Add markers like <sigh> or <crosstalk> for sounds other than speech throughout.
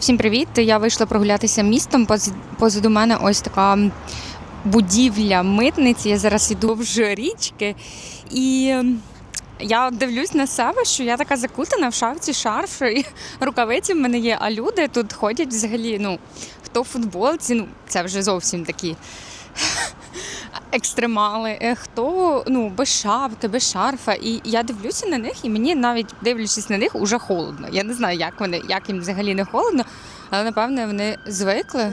Всім привіт! Я вийшла прогулятися містом. Поз- Позаду мене ось така будівля митниці. Я зараз йду вж річки. І я дивлюсь на себе, що я така закутана в шапці, шарф, і <laughs> рукавиці в мене є, а люди тут ходять взагалі. Ну, хто в футболці, ну це вже зовсім такі. Екстремали, е, хто ну без шапки, без шарфа. І я дивлюся на них, і мені навіть дивлячись на них, уже холодно. Я не знаю, як вони, як їм взагалі не холодно, але напевне вони звикли.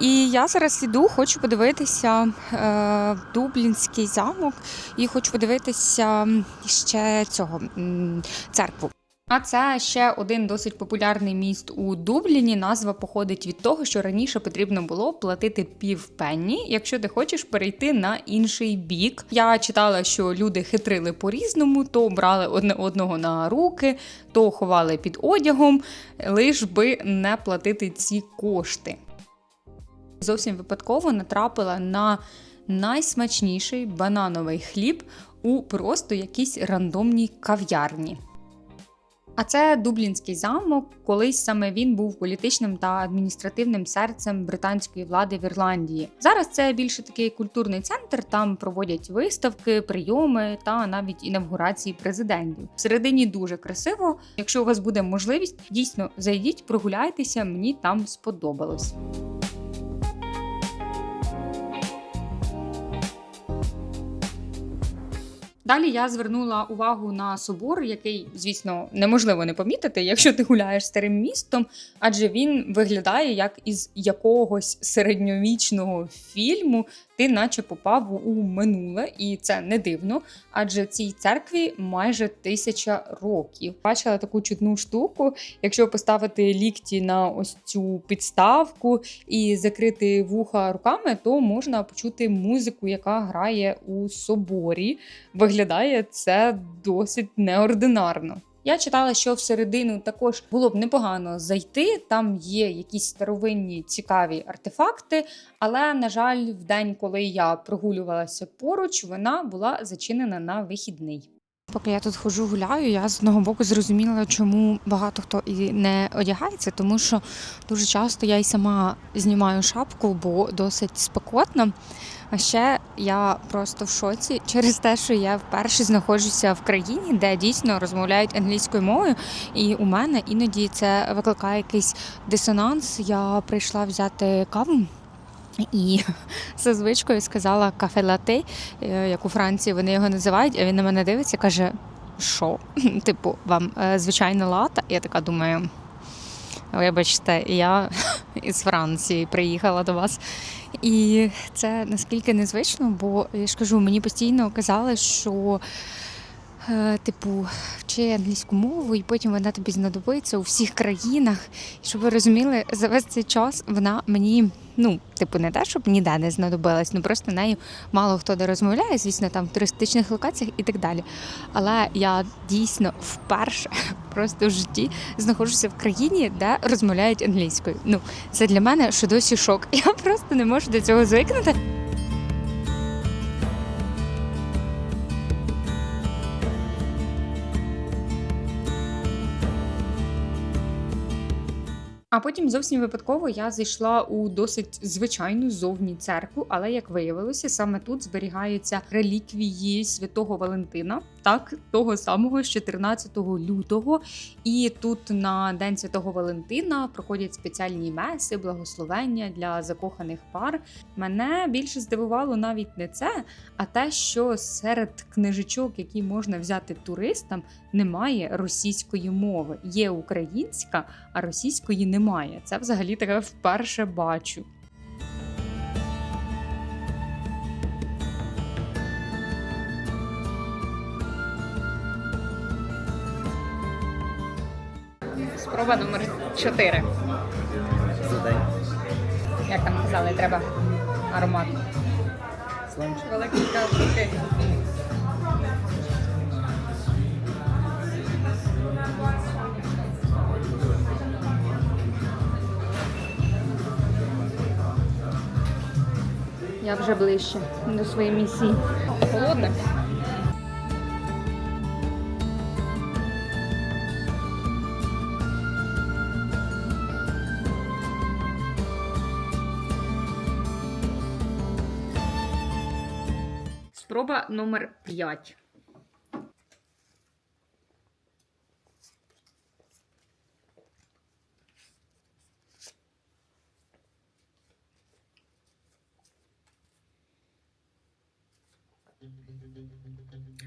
І я зараз іду, хочу подивитися е, Дублінський замок і хочу подивитися ще цього церкву. А це ще один досить популярний міст у Дубліні. Назва походить від того, що раніше потрібно було платити півпенні, якщо ти хочеш перейти на інший бік. Я читала, що люди хитрили по-різному, то брали одне одного на руки, то ховали під одягом, лиш би не платити ці кошти. Зовсім випадково натрапила на найсмачніший банановий хліб у просто якійсь рандомній кав'ярні. А це Дублінський замок. Колись саме він був політичним та адміністративним серцем британської влади в Ірландії. Зараз це більше такий культурний центр. Там проводять виставки, прийоми та навіть інавгурації президентів. Всередині дуже красиво. Якщо у вас буде можливість, дійсно зайдіть, прогуляйтеся. Мені там сподобалось. Далі я звернула увагу на собор, який, звісно, неможливо не помітити, якщо ти гуляєш старим містом, адже він виглядає як із якогось середньовічного фільму. Ти наче попав у минуле, і це не дивно, адже цій церкві майже тисяча років. Бачила таку чудну штуку. Якщо поставити лікті на ось цю підставку і закрити вуха руками, то можна почути музику, яка грає у соборі. Виглядає це досить неординарно. Я читала, що всередину також було б непогано зайти. Там є якісь старовинні цікаві артефакти, але на жаль, в день, коли я прогулювалася поруч, вона була зачинена на вихідний. Поки я тут ходжу гуляю, я з одного боку зрозуміла, чому багато хто і не одягається, тому що дуже часто я й сама знімаю шапку, бо досить спекотно. А ще я просто в шоці через те, що я вперше знаходжуся в країні, де дійсно розмовляють англійською мовою, і у мене іноді це викликає якийсь дисонанс. Я прийшла взяти каву. І <laughs> за звичкою сказала кафе лате, е, як у Франції вони його називають, а він на мене дивиться каже: що? <laughs> Типу, вам е, звичайна лата? Я така думаю. Вибачте, я <laughs> із Франції приїхала до вас. І це наскільки незвично, бо я ж кажу, мені постійно казали, що е, типу вчи англійську мову, і потім вона тобі знадобиться у всіх країнах. І щоб ви розуміли, за весь цей час вона мені, ну, типу, не те, щоб ніде не знадобилась, ну просто нею мало хто де розмовляє, звісно, там в туристичних локаціях і так далі. Але я дійсно вперше <laughs> просто в житті знаходжуся в країні, де розмовляють англійською. Ну, це для мене ще досі шок. <laughs> Я просто не можу до цього звикнути. Потім зовсім випадково я зайшла у досить звичайну зовні церкву, але як виявилося, саме тут зберігаються реліквії святого Валентина, так того самого з 14 лютого. І тут на День Святого Валентина проходять спеціальні меси, благословення для закоханих пар. Мене більше здивувало навіть не це, а те, що серед книжечок, які можна взяти туристам, немає російської мови. Є українська, а російської немає. Це взагалі таке вперше бачу. Спроба номер 4. за день. Як там казали, треба аромат. Сланчик. Великий кавки. Я вже ближче до своєї місії. Холодне. Спроба номер 5.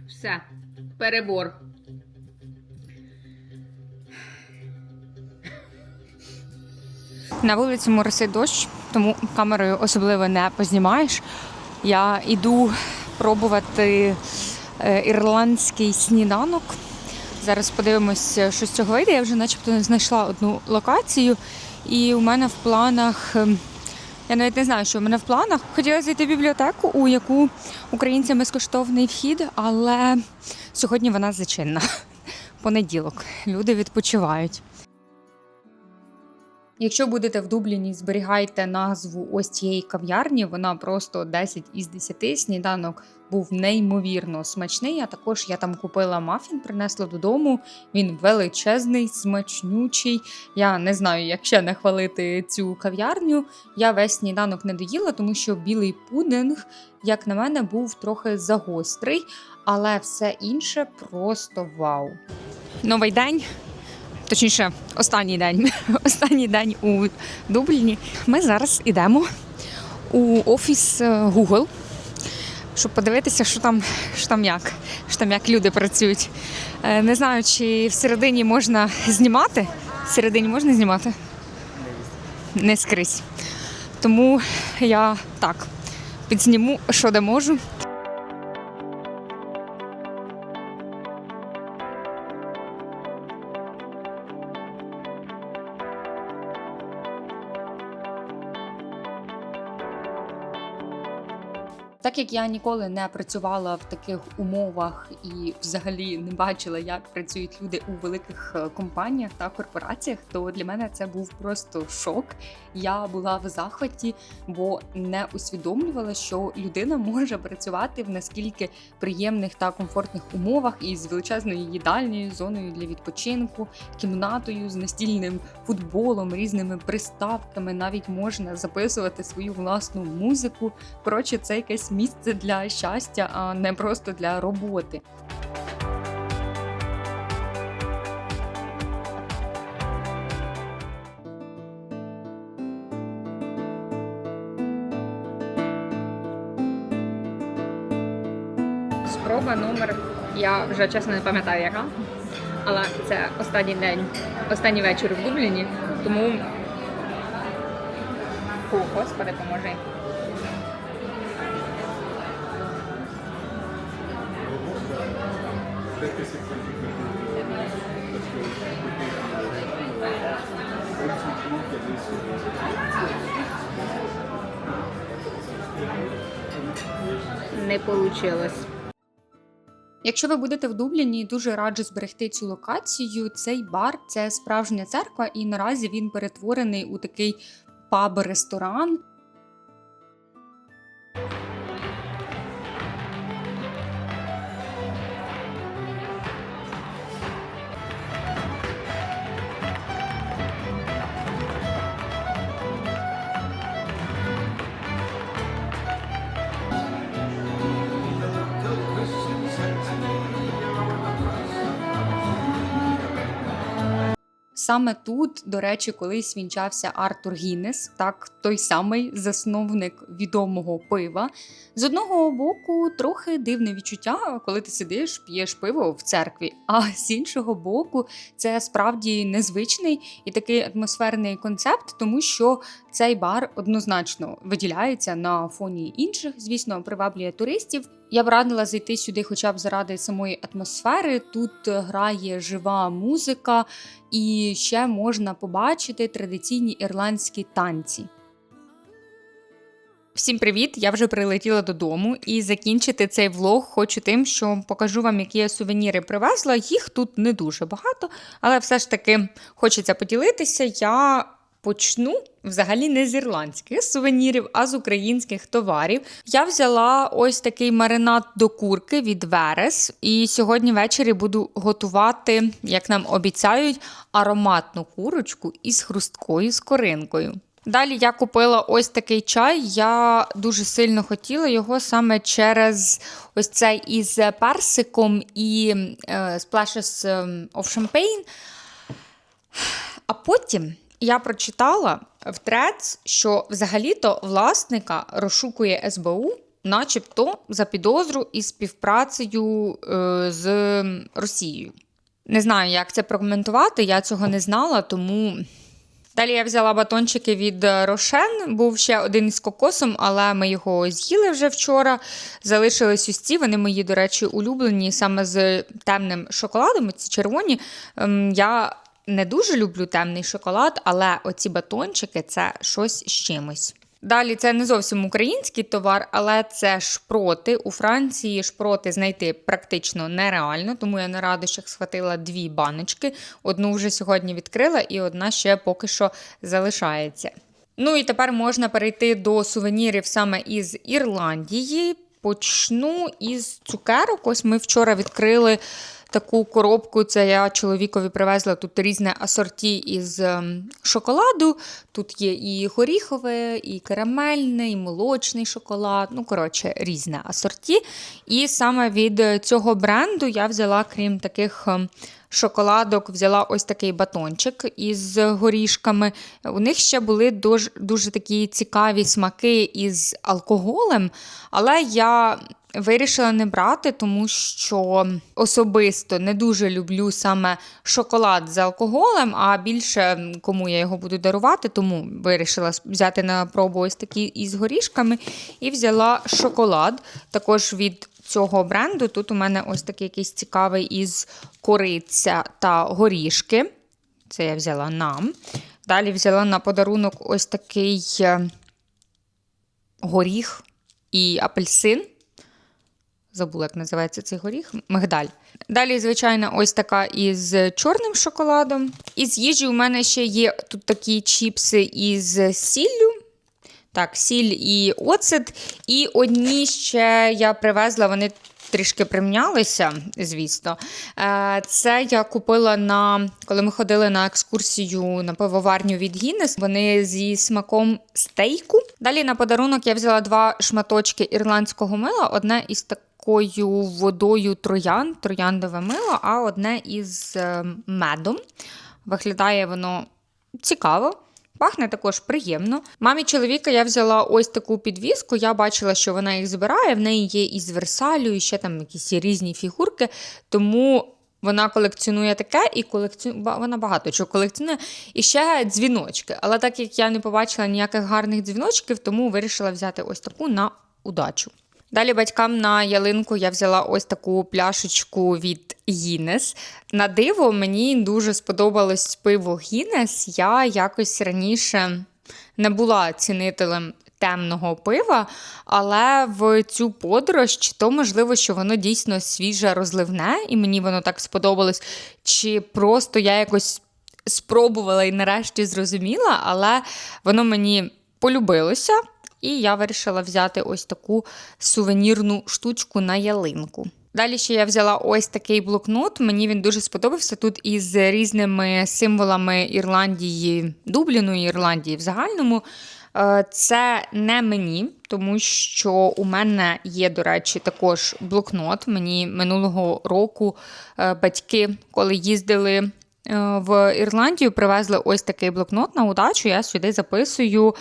Все, перебор. На вулиці моросить дощ, тому камерою особливо не познімаєш. Я йду пробувати е, ірландський сніданок. Зараз подивимося, що з цього вийде. Я вже начебто знайшла одну локацію, і у мене в планах. ем, Я навіть не знаю, що у мене в планах. Хотіла зайти в бібліотеку, у яку українцям безкоштовний вхід, але сьогодні вона зачинна. <laughs> Понеділок. Люди відпочивають. Якщо будете в Дубліні, зберігайте назву ось цієї кав'ярні. Вона просто 10 із 10. Сніданок був неймовірно смачний. А також я там купила мафін, принесла додому. Він величезний, смачнючий. Я не знаю, як ще не хвалити цю кав'ярню. Я весь сніданок не доїла, тому що білий пудинг, як на мене, був трохи загострий, але все інше просто вау. Новий день. Точніше, останній день. <laughs> Останній день у Дубліні. Ми зараз йдемо у офіс е, Google, щоб подивитися, що там, що там як, що там як люди працюють. Е, Не знаю, чи всередині можна знімати. Всередині можна знімати? Не скрізь. Тому я так підзніму, що де можу. Так як я ніколи не працювала в таких умовах і взагалі не бачила, як працюють люди у великих е, компаніях та корпораціях, то для мене це був просто шок. Я була в захваті, бо не усвідомлювала, що людина може працювати в наскільки приємних та комфортних умовах із величезною їдальнею, зоною для відпочинку, кімнатою з настільним футболом, різними приставками. Навіть можна записувати свою власну музику. Коротше, це якесь місце для щастя, а не просто для роботи. Спроба номер. Я вже чесно не пам'ятаю, яка. Але це останній день, останній вечір в Дубліні, тому. Господи, поможи. Не вийшло. Якщо ви будете в Дубліні, дуже раджу зберегти цю локацію. Цей бар це справжня церква, і наразі він перетворений у такий паб-ресторан. Саме тут, до речі, колись вінчався Артур Гіннес, так той самий засновник відомого пива. З одного боку, трохи дивне відчуття, коли ти сидиш, п'єш пиво в церкві. А з іншого боку, це справді незвичний і такий атмосферний концепт, тому що цей бар однозначно виділяється на фоні інших, звісно, приваблює туристів. Я б радила зайти сюди, хоча б заради самої атмосфери. Тут грає жива музика, і ще можна побачити традиційні ірландські танці. Всім привіт! Я вже прилетіла додому і закінчити цей влог хочу тим, що покажу вам, які я сувеніри привезла. Їх тут не дуже багато, але все ж таки хочеться поділитися. Я почну взагалі не з ірландських сувенірів, а з українських товарів. Я взяла ось такий маринад до курки від Верес, і сьогодні ввечері буду готувати, як нам обіцяють, ароматну курочку із хрусткою скоринкою. Далі я купила ось такий чай. Я дуже сильно хотіла його саме через ось цей із персиком і е, Splashes ем, of Champagne. А потім я прочитала в трец, що взагалі-то власника розшукує СБУ, начебто за підозру із співпрацею е, з Росією. Не знаю, як це прокоментувати, я цього не знала, тому. Далі я взяла батончики від Рошен. Був ще один із кокосом, але ми його з'їли вже вчора. Залишились ці. Вони мої, до речі, улюблені саме з темним шоколадом. Ці червоні. Ем, Я не дуже люблю темний шоколад, але оці батончики це щось з чимось. Далі це не зовсім український товар, але це шпроти. У Франції шпроти знайти практично нереально, тому я на радощах схватила дві баночки. Одну вже сьогодні відкрила, і одна ще поки що залишається. Ну і тепер можна перейти до сувенірів саме із Ірландії. Почну із цукерок. Ось ми вчора відкрили таку коробку. Це я чоловікові привезла тут різне асорті із ем, шоколаду. Тут є і горіхове, і карамельне, і молочний шоколад. Ну, коротше, різне асорті. І саме від цього бренду я взяла, крім таких. ем, Шоколадок взяла ось такий батончик із горішками. У них ще були дуже, дуже такі цікаві смаки із алкоголем, але я вирішила не брати, тому що особисто не дуже люблю саме шоколад з алкоголем, а більше кому я його буду дарувати, тому вирішила взяти на пробу ось такі із горішками і взяла шоколад також від цього бренду. Тут у мене ось такий якийсь цікавий із кориця та горішки. Це я взяла нам. Далі взяла на подарунок ось такий е, горіх і апельсин. Забула, як називається цей горіх. Мигдаль. Далі, звичайно, ось така із чорним шоколадом. Із їжі у мене ще є тут такі чіпси із сіллю. Так, сіль і оцет. І одні ще я привезла, вони трішки примнялися, звісно. Е, Це я купила на коли ми ходили на екскурсію на пивоварню від Гіннес. Вони зі смаком стейку. Далі на подарунок я взяла два шматочки ірландського мила. Одне із такою водою троян, трояндове мило, а одне із е, медом. Виглядає воно цікаво. Пахне також приємно. Мамі чоловіка я взяла ось таку підвіску. Я бачила, що вона їх збирає. В неї є із Версалю, і ще там якісь різні фігурки. Тому вона колекціонує таке і колекціонує, вона багато чого колекціонує. І ще дзвіночки. Але так як я не побачила ніяких гарних дзвіночків, тому вирішила взяти ось таку на удачу. Далі батькам на ялинку я взяла ось таку пляшечку від Гіннес. На диво, мені дуже сподобалось пиво Гіннес. Я якось раніше не була цінителем темного пива, але в цю подорож, то можливо, що воно дійсно свіже розливне, і мені воно так сподобалось, чи просто я якось спробувала і нарешті зрозуміла, але воно мені полюбилося. І я вирішила взяти ось таку сувенірну штучку на ялинку. Далі ще я взяла ось такий блокнот. Мені він дуже сподобався тут із різними символами Ірландії, Дубліну і Ірландії в загальному. Е, Це не мені, тому що у мене є, до речі, також блокнот. Мені минулого року е, батьки, коли їздили в Ірландію, привезли ось такий блокнот на удачу. Я сюди записую.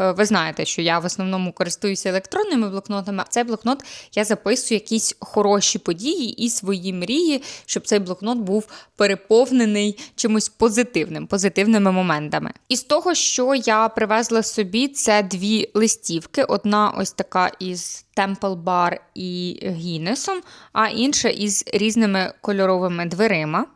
Е, Ви знаєте, що я в основному користуюся електронними блокнотами. а цей блокнот я записую якісь хороші події і свої мрії, щоб цей блокнот був переповнений чимось позитивним, позитивними моментами. Із того, що я привезла собі, це дві листівки: одна ось така із Temple Bar і Гіннесом, а інша із різними кольоровими дверима.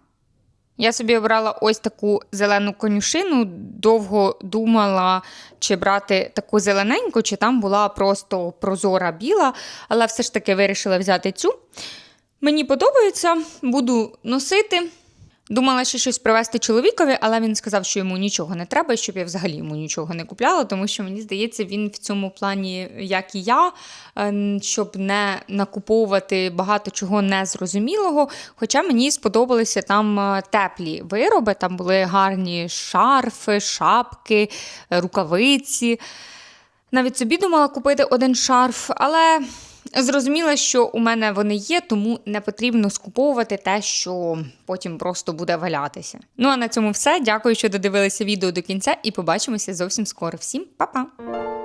Я собі обрала ось таку зелену конюшину, довго думала, чи брати таку зелененьку, чи там була просто прозора біла, але все ж таки вирішила взяти цю. Мені подобається, буду носити. Думала ще щось привезти чоловікові, але він сказав, що йому нічого не треба, щоб я взагалі йому нічого не купляла, тому що мені здається, він в цьому плані, як і я, е, щоб не накуповувати багато чого незрозумілого. Хоча мені сподобалися там е, теплі вироби, там були гарні шарфи, шапки, е, рукавиці. Навіть собі думала купити один шарф, але зрозуміла, що у мене вони є, тому не потрібно скуповувати те, що потім просто буде валятися. Ну а на цьому все. Дякую, що додивилися відео до кінця, і побачимося зовсім скоро. Всім па-па!